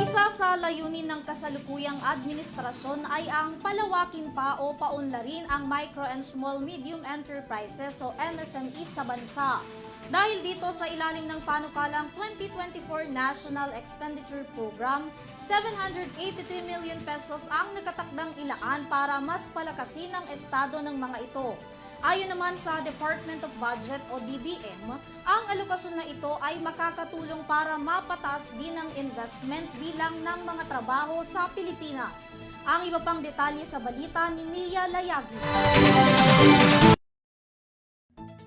Isa sa layunin ng kasalukuyang administrasyon ay ang palawakin pa o paunlarin ang micro and small medium enterprises o MSME sa bansa. Dahil dito sa ilalim ng panukalang 2024 National Expenditure Program, 783 million pesos ang nakatakdang ilaan para mas palakasin ang estado ng mga ito. Ayon naman sa Department of Budget o DBM, ang alokasyon na ito ay makakatulong para mapataas din ang investment bilang ng mga trabaho sa Pilipinas. Ang iba pang detalye sa balita ni Mia Layagi.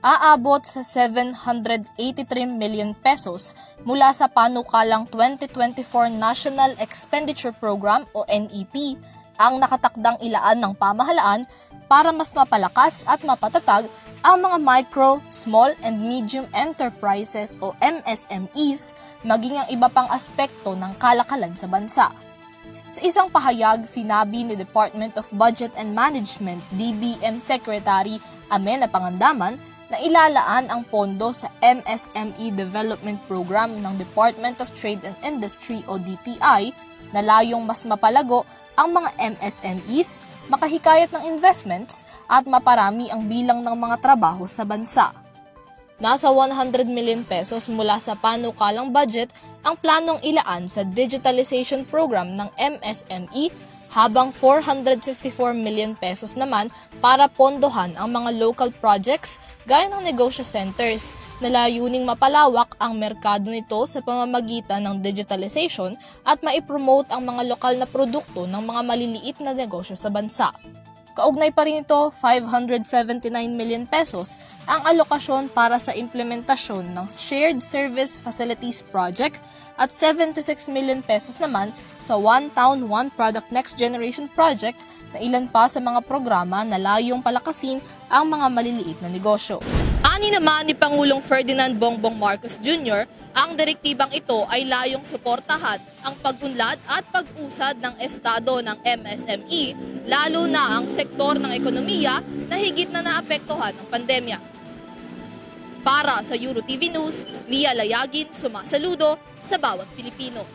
aabot sa 783 million pesos mula sa panukalang 2024 National Expenditure Program o NEP ang nakatakdang ilaan ng pamahalaan para mas mapalakas at mapatatag ang mga micro, small and medium enterprises o MSMEs maging ang iba pang aspekto ng kalakalan sa bansa. Sa isang pahayag, sinabi ni Department of Budget and Management DBM Secretary Amena Pangandaman na ilalaan ang pondo sa MSME Development Program ng Department of Trade and Industry o DTI na layong mas mapalago ang mga MSMEs, makahikayat ng investments at maparami ang bilang ng mga trabaho sa bansa. Nasa 100 million pesos mula sa panukalang budget ang planong ilaan sa digitalization program ng MSME habang 454 million pesos naman para pondohan ang mga local projects gaya ng negosyo centers na layuning mapalawak ang merkado nito sa pamamagitan ng digitalization at maipromote ang mga lokal na produkto ng mga maliliit na negosyo sa bansa. Kaugnay pa rin ito, 579 million pesos ang alokasyon para sa implementasyon ng Shared Service Facilities Project at 76 million pesos naman sa One Town One Product Next Generation Project na ilan pa sa mga programa na layong palakasin ang mga maliliit na negosyo. Ani naman ni Pangulong Ferdinand Bongbong Marcos Jr., ang direktibang ito ay layong suportahan ang pag-unlad at pag-usad ng estado ng MSME, lalo na ang sektor ng ekonomiya na higit na naapektuhan ng pandemya. Para sa Euro TV News, Mia Layagin, sumasaludo sa bawat Pilipino.